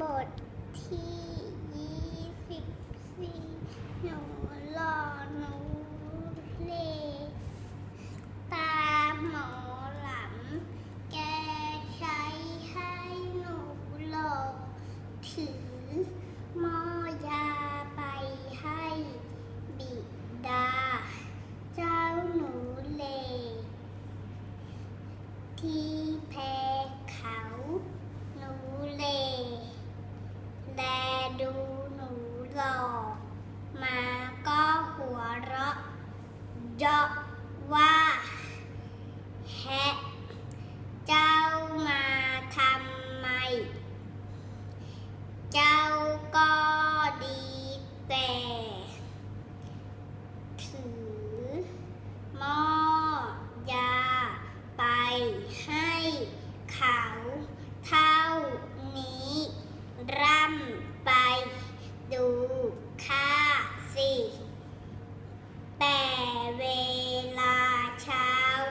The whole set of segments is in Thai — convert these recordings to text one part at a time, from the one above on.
บทที่ยี่สิบสี่หนูหล่อหนูเล่ตาหมอ ให้เขาเท่านี้ ร่ำไปดูข้าสิ แต่เวลาเช้า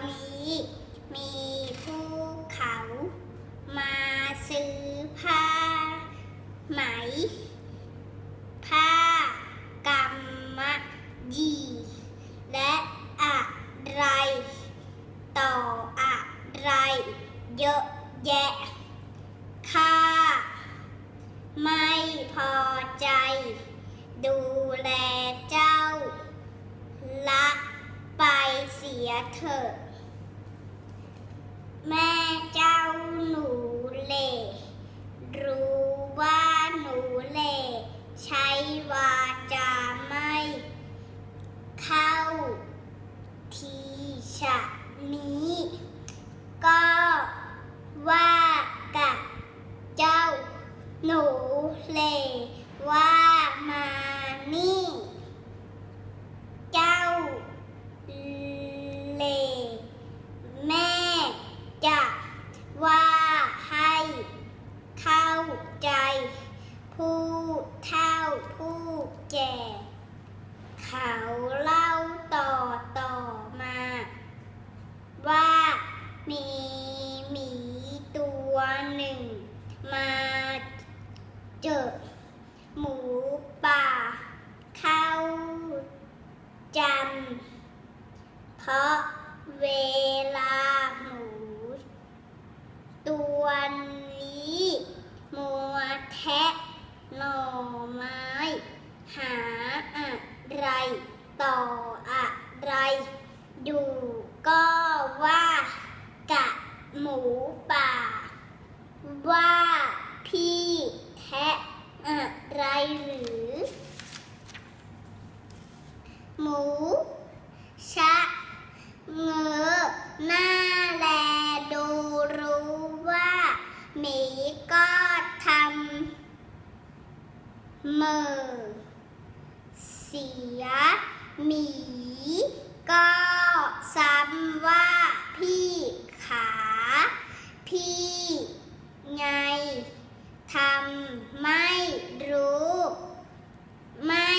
นี้ มีผู้เขามาซื้อผ้าไหม ผ้ากำมะหยี่และอะไร ต่ออะไร เยอะแยะข้าไม่พอใจ ดูแลเจ้า ละไปเสียเถอะแม่เจ้าหนูเล่รู้ว่าหนูเล่ใช้วาจาไม่ เข้าทีฉะนี้ก็ ว่ากับเจ้าหนูเลว่ามานี่ เจ้าเล่แม่จะว่าให้เข้าใจ ผู้เฒ่าผู้แก่ เขาเล่าต่อต่อมา ว่ามีหมีตัวหนึ่ง มาเจอหมูป่า เข้า จำเพราะเวลาหมู ตัวนี้มัวแทะหน่อไม้ หาอะไรต่ออะไร อยู่ก็ว่ากะหมูป่า ว่าพี่แทะอะไรหรือ หมู ชะ เงอหน้าแลดูรู้ว่าหมีก็ทำ เมอเสีย หมี ก็ซ้ำว่าพี่ขา พี่ไงทำไม่รู้ ไม่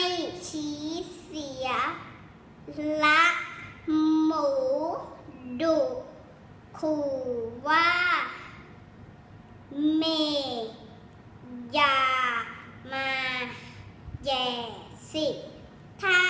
ชี้เสีย ละหมูดุขู่ว่าเมอย่า แย่สิถ้า